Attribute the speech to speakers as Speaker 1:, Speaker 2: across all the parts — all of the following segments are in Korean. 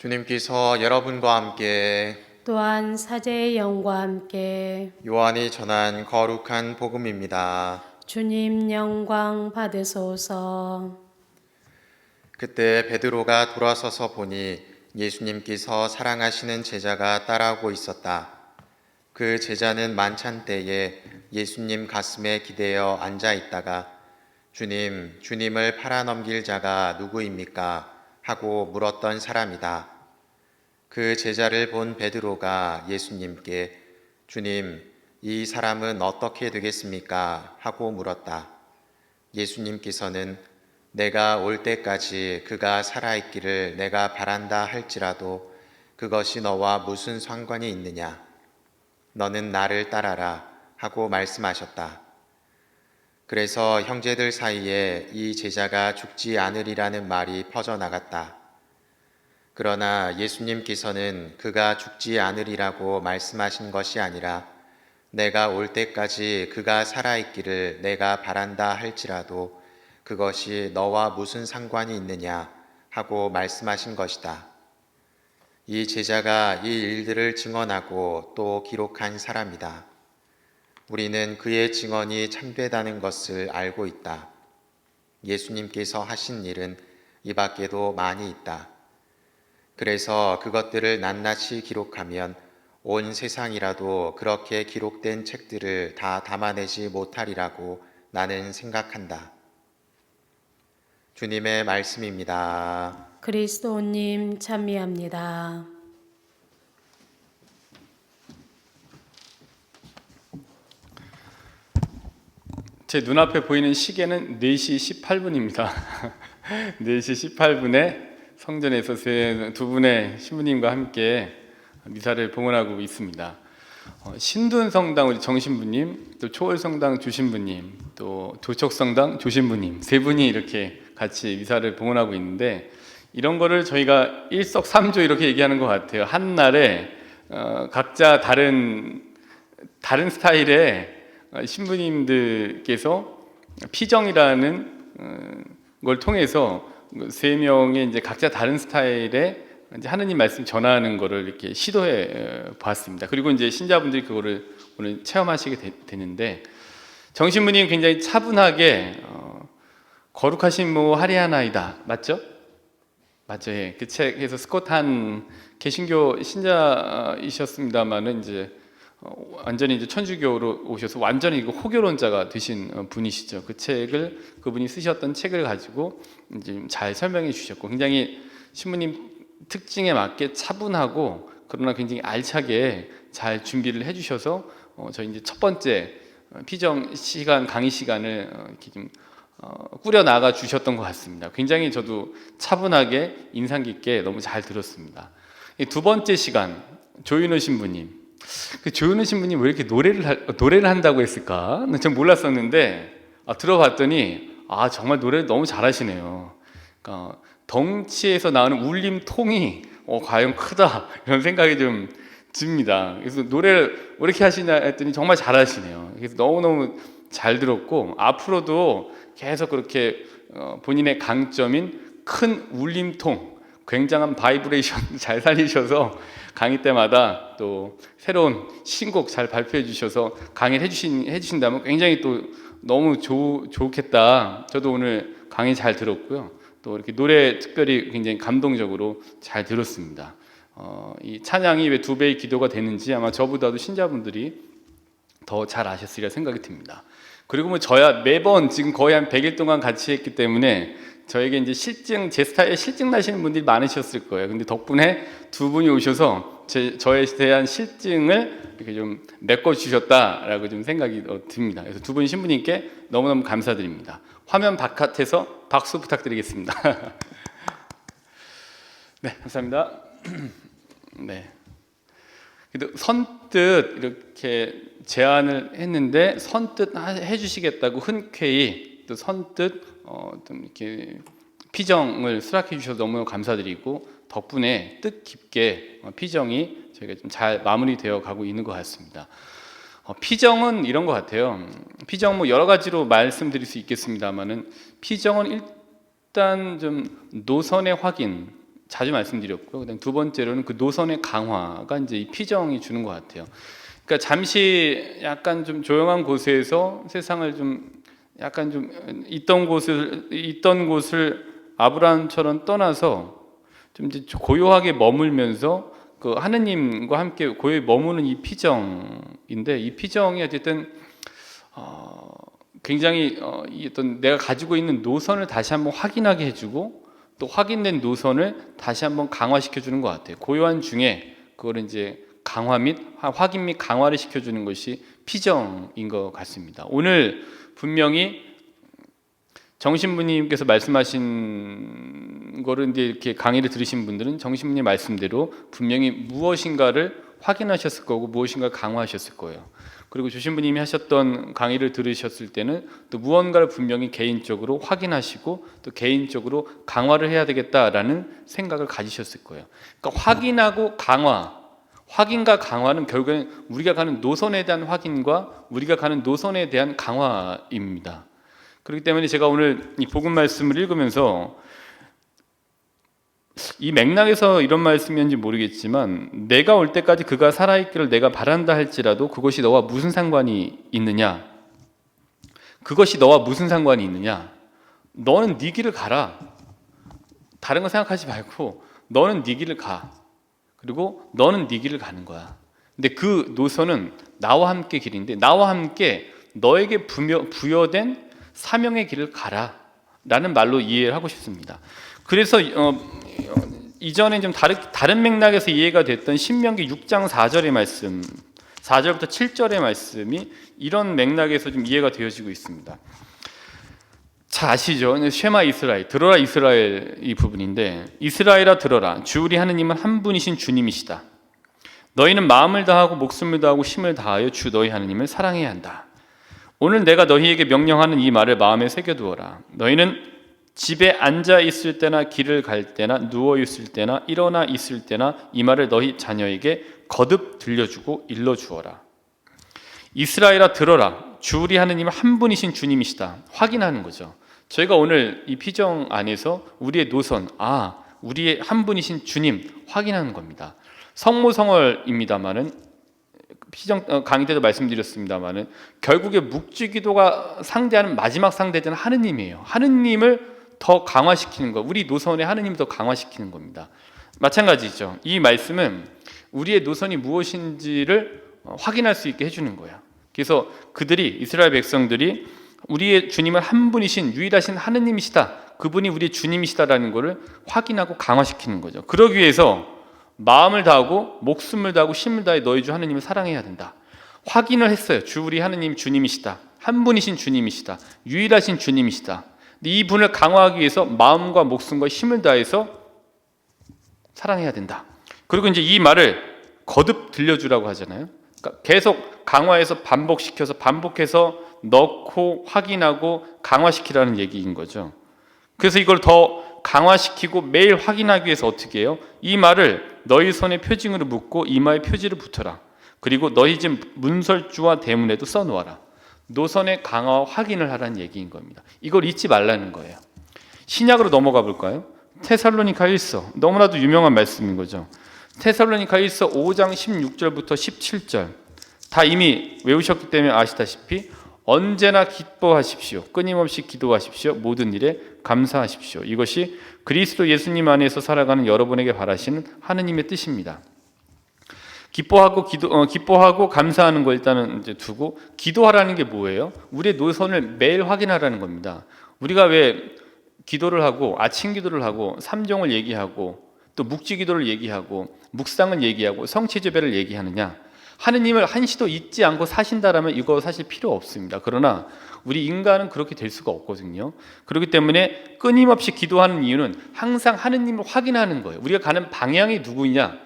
Speaker 1: 주님께서 여러분과 함께
Speaker 2: 또한 사제의 영과 함께
Speaker 1: 요한이 전한 거룩한 복음입니다.
Speaker 2: 주님 영광 받으소서.
Speaker 1: 그때 베드로가 돌아서서 보니 예수님께서 사랑하시는 제자가 따라오고 있었다. 그 제자는 만찬 때에 예수님 가슴에 기대어 앉아 있다가 주님, 주님을 팔아넘길 자가 누구입니까? 하고 물었던 사람이다. 그 제자를 본 베드로가 예수님께 주님, 이 사람은 어떻게 되겠습니까? 하고 물었다. 예수님께서는 내가 올 때까지 그가 살아있기를 내가 바란다 할지라도 그것이 너와 무슨 상관이 있느냐? 너는 나를 따라라 하고 말씀하셨다. 그래서 형제들 사이에 이 제자가 죽지 않으리라는 말이 퍼져나갔다. 그러나 예수님께서는 그가 죽지 않으리라고 말씀하신 것이 아니라 내가 올 때까지 그가 살아있기를 내가 바란다 할지라도 그것이 너와 무슨 상관이 있느냐 하고 말씀하신 것이다. 이 제자가 이 일들을 증언하고 또 기록한 사람이다. 우리는 그의 증언이 참되다는 것을 알고 있다. 예수님께서 하신 일은 이 밖에도 많이 있다. 그래서 그것들을 낱낱이 기록하면 온 세상이라도 그렇게 기록된 책들을 다 담아내지 못하리라고 나는 생각한다. 주님의 말씀입니다.
Speaker 2: 그리스도님 참미합니다.
Speaker 3: 제 눈앞에 보이는 시계는 4시 18분입니다. 4시 18분에 성전에서 세- 두 분의 신부님과 함께 미사를 봉헌하고 있습니다. 어, 신둔 성당 우리 정신부님, 또 초월 성당 주신부님, 또 도척성당 조신부님 세 분이 이렇게 같이 미사를 봉헌하고 있는데 이런 거를 저희가 일석삼조 이렇게 얘기하는 것 같아요. 한 날에 어, 각자 다른 다른 스타일의 어, 신부님들께서 피정이라는 어, 걸 통해서 세 명의 이제 각자 다른 스타일의 이제 하느님 말씀 전하는 거를 이렇게 시도해 어, 보았습니다. 그리고 이제 신자분들이 그거를 오늘 체험하시게 되, 되는데 정신부님 굉장히 차분하게 어, 거룩하신 모 하리하나이다 맞죠? 맞죠? 예. 그 책에서 스콧한 개신교 신자이셨습니다만은 이제 어, 완전히 이제 천주교로 오셔서 완전히 이거 호교론자가 되신 어, 분이시죠. 그 책을 그분이 쓰셨던 책을 가지고 이제 좀잘 설명해 주셨고 굉장히 신부님 특징에 맞게 차분하고 그러나 굉장히 알차게 잘 준비를 해 주셔서 어, 저희 이제 첫 번째 어, 피정 시간 강의 시간을 어, 이렇게 좀 어, 꾸려 나가 주셨던 것 같습니다. 굉장히 저도 차분하게 인상 깊게 너무 잘 들었습니다. 이두 번째 시간 조윤호 신부님 그 조윤호 신부님 왜 이렇게 노래를 할- 노래를 한다고 했을까? 전 몰랐었는데 아, 들어봤더니 아 정말 노래를 너무 잘하시네요. 그러니까 덩치에서 나오는 울림 통이 어, 과연 크다 이런 생각이 좀 듭니다. 그래서 노래를 왜 이렇게 하시냐 했더니 정말 잘하시네요. 그래서 너무 너무 잘 들었고 앞으로도 계속 그렇게 어, 본인의 강점인 큰 울림통, 굉장한 바이브레이션 잘 살리셔서 강의 때마다 또 새로운 신곡 잘 발표해 주셔서 강의를 해주신 해주신다면 굉장히 또 너무 좋, 좋겠다. 저도 오늘 강의 잘 들었고요. 또 이렇게 노래 특별히 굉장히 감동적으로 잘 들었습니다. 어, 이 찬양이 왜 두 배의 기도가 되는지 아마 저보다도 신자분들이 더 잘 아셨으리라 생각이 듭니다. 그리고 뭐 저야 매번 지금 거의 한 100일 동안 같이 했기 때문에 저에게 이제 실증 제 스타일에 실증 나시는 분들이 많으셨을 거예요. 근데 덕분에 두 분이 오셔서 제, 저에 대한 실증을 이렇게 좀 메꿔 주셨다라고 좀 생각이 어, 듭니다. 그래서 두 분 신부님께 너무너무 감사드립니다. 화면 바깥에서 박수 부탁드리겠습니다. 네, 감사합니다. 네. 그래도 선뜻 이렇게 제안을 했는데 선뜻 하- 해주시겠다고 흔쾌히 또 선뜻 어, 좀 이렇게 피정을 수락해 주셔서 너무 감사드리고 덕분에 뜻 깊게 어, 피정이 저희가 좀 잘 마무리되어 가고 있는 것 같습니다. 어, 피정은 이런 것 같아요. 음, 피정 뭐 여러 가지로 말씀드릴 수 있겠습니다만은 피정은 일단 좀 노선의 확인 자주 말씀드렸고요. 그다음 두 번째로는 그 노선의 강화가 이제 이 피정이 주는 것 같아요. 그러니까 잠시 약간 좀 조용한 곳에서 세상을 좀 약간 좀 있던 곳을 있던 곳을 아브라함처럼 떠나서 좀 이제 고요하게 머물면서 그 하느님과 함께 고요히 머무는 이 피정인데 이 피정이 어쨌든 어, 굉장히 어, 이 어떤 내가 가지고 있는 노선을 다시 한번 확인하게 해주고 또 확인된 노선을 다시 한번 강화시켜 주는 것 같아요. 고요한 중에 그걸 이제 강화 및 확인 및 강화를 시켜 주는 것이 피정인 것 같습니다. 오늘 분명히 정신부님께서 말씀하신 거를 이제 이렇게 강의를 들으신 분들은 정신부님 말씀대로 분명히 무엇인가를 확인하셨을 거고 무엇인가를 강화하셨을 거예요. 그리고 주신부님이 하셨던 강의를 들으셨을 때는 또 무언가를 분명히 개인적으로 확인하시고 또 개인적으로 강화를 해야 되겠다라는 생각을 가지셨을 거예요. 그러니까 확인하고 강화, 확인과 강화는 결국엔 우리가 가는 노선에 대한 확인과 우리가 가는 노선에 대한 강화입니다. 그렇기 때문에 제가 오늘 이 복음 말씀을 읽으면서 이 맥락에서 이런 말씀이었는지 모르겠지만 내가 올 때까지 그가 살아있기를 내가 바란다 할지라도 그것이 너와 무슨 상관이 있느냐? 그것이 너와 무슨 상관이 있느냐? 너는 네 길을 가라. 다른 거 생각하지 말고 너는 네 길을 가. 그리고 너는 네 길을 가는 거야. 근데 그 노선은 나와 함께 길인데 나와 함께 너에게 부여, 부여된 사명의 길을 가라. 라는 말로 이해를 하고 싶습니다. 그래서 어, 이전에 좀 다른 다른 맥락에서 이해가 됐던 신명기 6장 4절의 말씀, 4절부터 7절의 말씀이 이런 맥락에서 좀 이해가 되어지고 있습니다. 잘 아시죠? 쉐마 이스라엘, 들어라 이스라엘 이 부분인데 이스라엘아 들어라. 주 우리 하느님은 한 분이신 주님이시다. 너희는 마음을 다하고 목숨을 다하고 힘을 다하여 주 너희 하느님을 사랑해야 한다. 오늘 내가 너희에게 명령하는 이 말을 마음에 새겨두어라. 너희는 집에 앉아 있을 때나 길을 갈 때나 누워 있을 때나 일어나 있을 때나 이 말을 너희 자녀에게 거듭 들려주고 일러 주어라. 이스라엘아 들어라. 주 우리 하느님은 한 분이신 주님이시다. 확인하는 거죠. 저희가 오늘 이 피정 안에서 우리의 노선, 아, 우리의 한 분이신 주님 확인하는 겁니다. 성모성월입니다만은 피정 어, 강의 때도 말씀드렸습니다만은 결국에 묵주기도가 상대하는 마지막 상대자는 하느님이에요. 하느님을 더 강화시키는 것, 우리 노선에 하느님을 더 강화시키는 겁니다. 마찬가지죠. 이 말씀은 우리의 노선이 무엇인지를 어, 확인할 수 있게 해주는 거야. 그래서 그들이 이스라엘 백성들이 우리의 주님은 한 분이신 유일하신 하느님이시다. 그분이 우리의 주님이시다라는 것을 확인하고 강화시키는 거죠. 그러기 위해서 마음을 다하고 목숨을 다하고 힘을 다해 너희 주 하느님을 사랑해야 된다. 확인을 했어요. 주 우리 하느님 주님이시다. 한 분이신 주님이시다. 유일하신 주님이시다. 이 분을 강화하기 위해서 마음과 목숨과 힘을 다해서 사랑해야 된다. 그리고 이제 이 말을 거듭 들려주라고 하잖아요. 그러니까 계속 강화해서 반복시켜서 반복해서 넣고 확인하고 강화시키라는 얘기인 거죠. 그래서 이걸 더 강화시키고 매일 확인하기 위해서 어떻게 해요? 이 말을 너희 손에 표징으로 묶고 이마에 표지를 붙여라. 그리고 너희 집 문설주와 대문에도 써놓아라. 노선의 강화와 확인을 하라는 얘기인 겁니다. 이걸 잊지 말라는 거예요. 신약으로 넘어가 볼까요? 테살로니카 1서 너무나도 유명한 말씀인 거죠. 테살로니카 1서 5장 16절부터 17절 다 이미 외우셨기 때문에 아시다시피 언제나 기뻐하십시오. 끊임없이 기도하십시오. 모든 일에 감사하십시오. 이것이 그리스도 예수님 안에서 살아가는 여러분에게 바라시는 하느님의 뜻입니다. 기뻐하고 기도 어, 기뻐하고 감사하는 거 일단은 이제 두고 기도하라는 게 뭐예요? 우리의 노선을 매일 확인하라는 겁니다. 우리가 왜 기도를 하고 아침 기도를 하고 삼종을 얘기하고 또 묵지 기도를 얘기하고 묵상을 얘기하고 성취제배를 얘기하느냐? 하느님을 한시도 잊지 않고 사신다라면 이거 사실 필요 없습니다. 그러나 우리 인간은 그렇게 될 수가 없거든요. 그렇기 때문에 끊임없이 기도하는 이유는 항상 하느님을 확인하는 거예요. 우리가 가는 방향이 누구냐?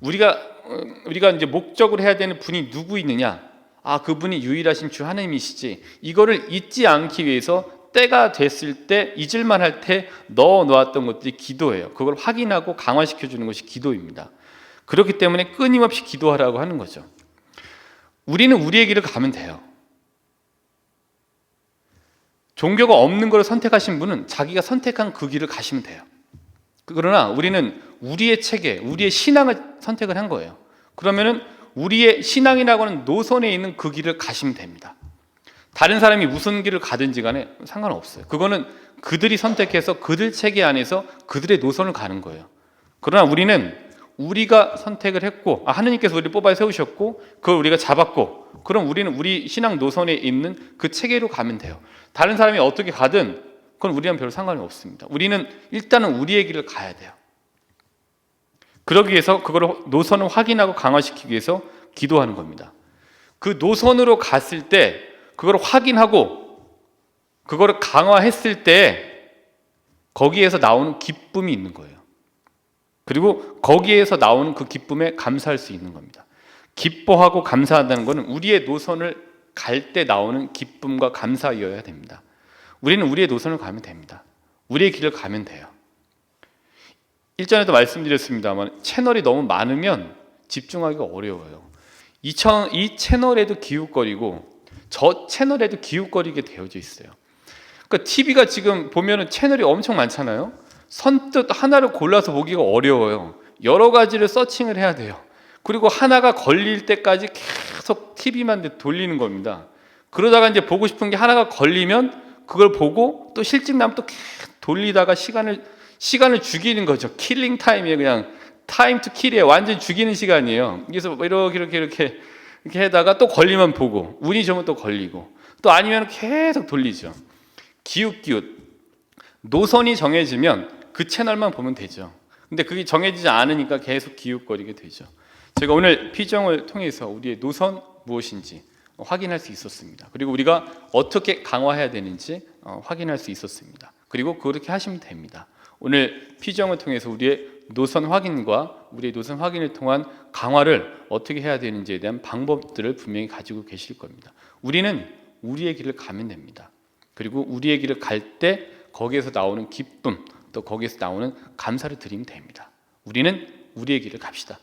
Speaker 3: 우리가 어, 우리가 이제 목적으로 해야 되는 분이 누구 있느냐? 아, 그분이 유일하신 주 하나님이시지. 이거를 잊지 않기 위해서 때가 됐을 때 잊을만 할 때 넣어 놓았던 것들이 기도예요. 그걸 확인하고 강화시켜 주는 것이 기도입니다. 그렇기 때문에 끊임없이 기도하라고 하는 거죠. 우리는 우리의 길을 가면 돼요. 종교가 없는 걸 선택하신 분은 자기가 선택한 그 길을 가시면 돼요. 그러나 우리는 우리의 체계, 우리의 신앙을 선택을 한 거예요. 그러면은 우리의 신앙이라고 하는 노선에 있는 그 길을 가시면 됩니다. 다른 사람이 무슨 길을 가든지 간에 상관없어요. 그거는 그들이 선택해서 그들 체계 안에서 그들의 노선을 가는 거예요. 그러나 우리는 우리가 선택을 했고 아, 하느님께서 우리를 뽑아 세우셨고 그걸 우리가 잡았고 그럼 우리는 우리 신앙 노선에 있는 그 체계로 가면 돼요. 다른 사람이 어떻게 가든 그건 우리랑 별 상관이 없습니다. 우리는 일단은 우리의 길을 가야 돼요. 그러기 위해서 그걸 노선을 확인하고 강화시키기 위해서 기도하는 겁니다. 그 노선으로 갔을 때 그걸 확인하고 그거를 강화했을 때 거기에서 나오는 기쁨이 있는 거예요. 그리고 거기에서 나오는 그 기쁨에 감사할 수 있는 겁니다. 기뻐하고 감사한다는 것은 우리의 노선을 갈 때 나오는 기쁨과 감사이어야 됩니다. 우리는 우리의 노선을 가면 됩니다. 우리의 길을 가면 돼요. 일전에도 말씀드렸습니다만 채널이 너무 많으면 집중하기가 어려워요. 이, 천, 이 채널에도 기웃거리고 저 채널에도 기웃거리게 되어져 있어요. 그러니까 TV가 지금 보면은 채널이 엄청 많잖아요. 선뜻 하나를 골라서 보기가 어려워요. 여러 가지를 서칭을 해야 돼요. 그리고 하나가 걸릴 때까지 계속 TV만 돌리는 겁니다. 그러다가 이제 보고 싶은 게 하나가 걸리면 그걸 보고 또 실직 나면 또 돌리다가 시간을 시간을 죽이는 거죠. 킬링 타임이에요. 그냥 타임 투 킬이에요. 완전 죽이는 시간이에요. 그래서 뭐 이렇게 이렇게 이렇게 이렇게 하다가 또 걸리면 보고 운이 좋으면 또 걸리고 또 아니면 계속 돌리죠. 기웃기웃 노선이 정해지면 그 채널만 보면 되죠. 근데 그게 정해지지 않으니까 계속 기웃거리게 되죠. 제가 오늘 피정을 통해서 우리의 노선 무엇인지 확인할 수 있었습니다. 그리고 우리가 어떻게 강화해야 되는지 어, 확인할 수 있었습니다. 그리고 그렇게 하시면 됩니다. 오늘 피정을 통해서 우리의 노선 확인과 우리의 노선 확인을 통한 강화를 어떻게 해야 되는지에 대한 방법들을 분명히 가지고 계실 겁니다. 우리는 우리의 길을 가면 됩니다. 그리고 우리의 길을 갈 때 거기에서 나오는 기쁨 또 거기에서 나오는 감사를 드리면 됩니다. 우리는 우리의 길을 갑시다.